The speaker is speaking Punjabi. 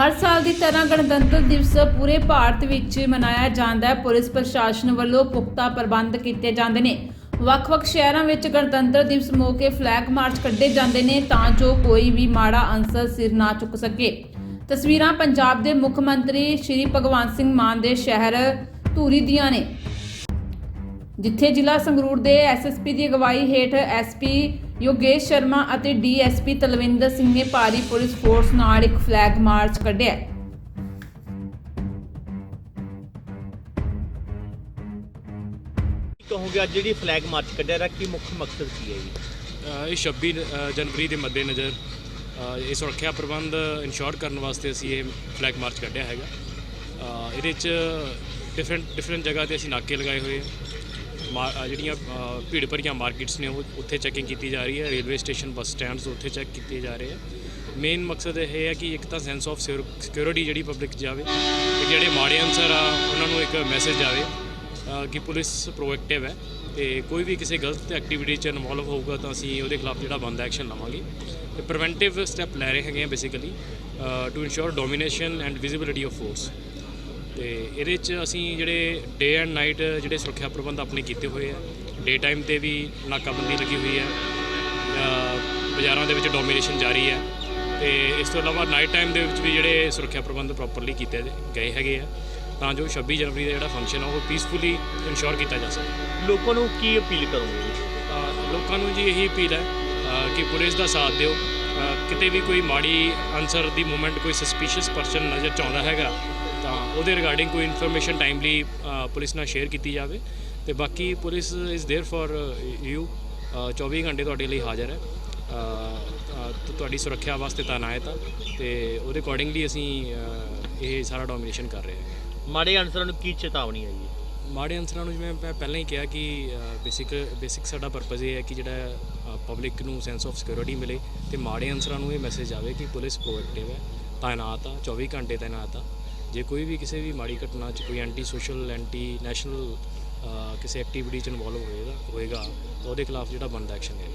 ਹਰ ਸਾਲ ਦੀ ਤਰ੍ਹਾਂ ਗਣਤੰਤਰ ਦਿਵਸ ਪੂਰੇ ਭਾਰਤ ਵਿੱਚ ਮਨਾਇਆ ਜਾਂਦਾ ਹੈ। ਪੁਲਿਸ ਪ੍ਰਸ਼ਾਸਨ ਵੱਲੋਂ ਪੁਖਤਾ ਪ੍ਰਬੰਧ ਕੀਤੇ ਜਾਂਦੇ ਨੇ। ਵੱਖ-ਵੱਖ ਸ਼ਹਿਰਾਂ ਵਿੱਚ ਗਣਤੰਤਰ ਦਿਵਸ ਮੌਕੇ ਫਲੈਗ ਮਾਰਚ ਕੱਢੇ ਜਾਂਦੇ ਨੇ ਤਾਂ ਜੋ ਕੋਈ ਵੀ ਮਾੜਾ ਅੰਸਰ ਸਿਰ ਨਾ ਚੁੱਕ ਸਕੇ। ਤਸਵੀਰਾਂ ਪੰਜਾਬ ਦੇ ਮੁੱਖ ਮੰਤਰੀ ਸ਼੍ਰੀ ਭਗਵੰਤ ਸਿੰਘ ਮਾਨ ਦੇ ਸ਼ਹਿਰ ਧੂਰੀ ਦੀਆਂ ਨੇ। ਜਿੱਥੇ ਜ਼ਿਲ੍ਹਾ ਸੰਗਰੂਰ ਦੇ ਐਸਐਸਪੀ ਦੀ ਅਗਵਾਈ ਹੇਠ ਐਸਪੀ ਯੋਗੇਸ਼ ਸ਼ਰਮਾ ਅਤੇ ਡੀਐਸਪੀ ਤਲਵਿੰਦਰ ਸਿੰਘ ਨੇ ਭਾਰੀ ਪੁਲਿਸ ਫੋਰਸ ਨਾਲ ਇੱਕ ਫਲੈਗ ਮਾਰਚ ਕੱਢਿਆ। ਕਹੋਗੇ ਅੱਜ ਜਿਹੜੀ ਫਲੈਗ ਮਾਰਚ ਕੱਢਿਆ ਦਾ ਕੀ ਮੁੱਖ ਮਕਸਦ ਕੀ ਹੈ ਜੀ? ਇਹ 26 ਅ, ਜਨਵਰੀ ਦੇ ਮੱਦੇਨਜ਼ਰ ਅ, ਇਹ ਸੁਰੱਖਿਆ ਪ੍ਰਬੰਧ ਇਨਸ਼ੋਰ ਕਰਨ ਵਾਸਤੇ ਅਸੀਂ ਇਹ ਫਲੈਗ ਮਾਰਚ ਕੱਢਿਆ ਹੈਗਾ। ਅ, ਇਹਦੇ 'ਚ ਡਿਫਰੈਂਟ ਡਿਫਰੈਂਟ ਜਗ੍ਹਾ ਤੇ ਅਸੀਂ ਨਾਕੇ ਲਗਾਏ ਹੋਏ ਆ। ਮਾ- ਅ, ਜਿਹੜੀਆਂ ਅ, ਭੀੜ ਭਰੀਆਂ ਮਾਰਕੀਟਸ ਨੇ ਉਹ ਉੱਥੇ ਚੈਕਿੰਗ ਕੀਤੀ ਜਾ ਰਹੀ ਹੈ। ਰੇਲਵੇ ਸਟੇਸ਼ਨ ਬੱਸ ਸਟੈਂਡਸ ਉੱਥੇ ਚੈੱਕ ਕੀਤੇ ਜਾ ਰਹੇ ਆ ਮੇਨ ਮਕਸਦ ਇਹ ਹੈ ਕਿ ਇੱਕ ਤਾਂ ਸੈਂਸ ਆਫ ਸਿਕਿਉਰਿਟੀ ਜਿਹੜੀ ਪਬਲਿਕ 'ਚ ਜਾਵੇ ਤੇ ਜਿਹੜੇ ਮਾੜੇ ਅਨਸਰ ਆ ਉਹਨਾਂ ਨੂੰ ਇੱਕ ਮੈਸੇਜ ਜਾਵੇ ਅ, ਕਿ ਪੁਲਿਸ ਪ੍ਰੋਐਕਟਿਵ ਹੈ ਤੇ ਕੋਈ ਵੀ ਕਿਸੇ ਗਲਤ ਐਕਟੀਵਿਟੀ 'ਚ ਇਨਵੋਲਵ ਹੋਊਗਾ ਤਾਂ ਅਸੀਂ ਉਹਦੇ ਖਿਲਾਫ ਜਿਹੜਾ ਬੰਦ ਐਕਸ਼ਨ ਲਵਾਂਗੇ। ਤੇ ਪ੍ਰੀਵੈਂਟਿਵ ਸਟੈਪ ਲੈ ਰਹੇ ਹੈਗੇ ਆ basically to ensure domination and visibility of force ਤੇ ਇਹਦੇ 'ਚ ਅਸੀਂ ਜਿਹੜੇ ਡੇ ਐਂਡ ਨਾਈਟ ਜਿਹੜੇ ਸੁਰੱਖਿਆ ਪ੍ਰਬੰਧ ਆਪਣੇ ਕੀਤੇ ਹੋਏ ਆ ਡੇ ਟਾਈਮ ਤੇ ਵੀ ਨਾਕਾਬੰਦੀ ਲੱਗੀ ਹੋਈ ਹੈ ਬਾਜ਼ਾਰਾਂ ਦੇ ਵਿੱਚ ਡੋਮੀਨੇਸ਼ਨ ਜਾਰੀ ਹੈ ਤੇ ਇਸ ਤੋਂ ਇਲਾਵਾ ਨਾਈਟ ਟਾਈਮ ਦੇ ਵਿੱਚ ਵੀ ਜਿਹੜੇ ਸੁਰੱਖਿਆ ਪ੍ਰਬੰਧ ਪ੍ਰੋਪਰਲੀ ਕੀਤੇ ਗਏ ਹੈਗੇ ਆ ਤਾਂ ਜੋ 26 ਜਨਵਰੀ ਦਾ ਜਿਹੜਾ ਫੰਕਸ਼ਨ ਆ ਉਹ ਪੀਸਫੁਲੀ ਇਨਸ਼ੋਰ ਕੀਤਾ ਜਾ ਸਕੇ। ਲੋਕਾਂ ਨੂੰ ਕੀ ਅਪੀਲ ਕਰੋਗੇ? ਲੋਕਾਂ ਨੂੰ ਜੀ ਇਹੀ ਅਪੀਲ ਹੈ ਕਿ ਪੁਲਿਸ ਦਾ ਸਾਥ ਦਿਓ ਕਿਤੇ ਵੀ ਕੋਈ ਮਾੜੀ ਅਨਸਰ ਦੀ ਮੂਵਮੈਂਟ ਕੋਈ ਸਸਪੀਸ਼ੀਅਸ ਪਰਸਨ ਨਜ਼ਰ 'ਚ ਆਉਂਦਾ ਹੈਗਾ ਤਾਂ ਉਹਦੇ ਰਿਗਾਰਡਿੰਗ ਕੋਈ ਇਨਫੋਰਮੇਸ਼ਨ ਟਾਈਮਲੀ ਪੁਲਿਸ ਨਾਲ ਸ਼ੇਅਰ ਕੀਤੀ ਜਾਵੇ। ਤੇ ਬਾਕੀ police is there for you 24 ਘੰਟੇ ਤੁਹਾਡੇ ਲਈ ਹਾਜ਼ਰ ਹੈ। ਤੁਹਾਡੀ ਸੁਰੱਖਿਆ ਵਾਸਤੇ ਤਾਇਨਾਤ ਆ। ਤੇ ਉਹਦੇ ਅਕੋਰਡਿੰਗਲੀ ਅਸੀਂ ਇਹ ਸਾਰਾ ਡੋਮੀਨੇਸ਼ਨ ਕਰ ਰਹੇ ਹਾਂ। ਮਾੜੇ ਅਨਸਰਾਂ ਨੂੰ ਕੀ ਚੇਤਾਵਨੀ ਹੈ ਜੀ? ਮਾੜੇ ਅਨਸਰਾਂ ਨੂੰ ਜਿਵੇਂ ਮੈਂ ਪਹਿਲਾਂ ਹੀ ਕਿਹਾ ਕਿ ਬੇਸਿਕ ਬੇਸਿਕ ਸਾਡਾ ਪਰਪਸ ਇਹ ਹੈ ਕਿ ਜਿਹੜਾ ਪਬਲਿਕ ਨੂੰ ਸੈਂਸ ਆਫ ਸਿਕਿਉਰਿਟੀ ਮਿਲੇ। ਤੇ ਮਾੜੇ ਅਨਸਰਾਂ ਨੂੰ ਇਹ ਮੈਸੇਜ ਆਵੇ ਕਿ ਪੁਲਿਸ ਪ੍ਰੋਐਕਟਿਵ ਹੈ। ਤਾਇਨਾਤ ਆ 24 ਘੰਟੇ ਤਾਇਨਾਤ ਆ। ਜੇ ਕੋਈ ਵੀ ਕਿਸੇ ਵੀ ਮਾੜੀ ਘਟਨਾ 'ਚ ਕੋਈ ਐਂਟੀ ਸੋਸ਼ਲ ਐਂਟੀ ਨੈਸ਼ਨਲ ਕਿਸੇ ਐਕਟੀਵਿਟੀ 'ਚ ਇਨਵੋਲਵ ਹੋਏਗਾ ਹੋਏਗਾ, ਤਾਂ ਉਹਦੇ ਖਿਲਾਫ ਜਿਹੜਾ ਬਣਦਾ ਐਕਸ਼ਨ ਹੈ।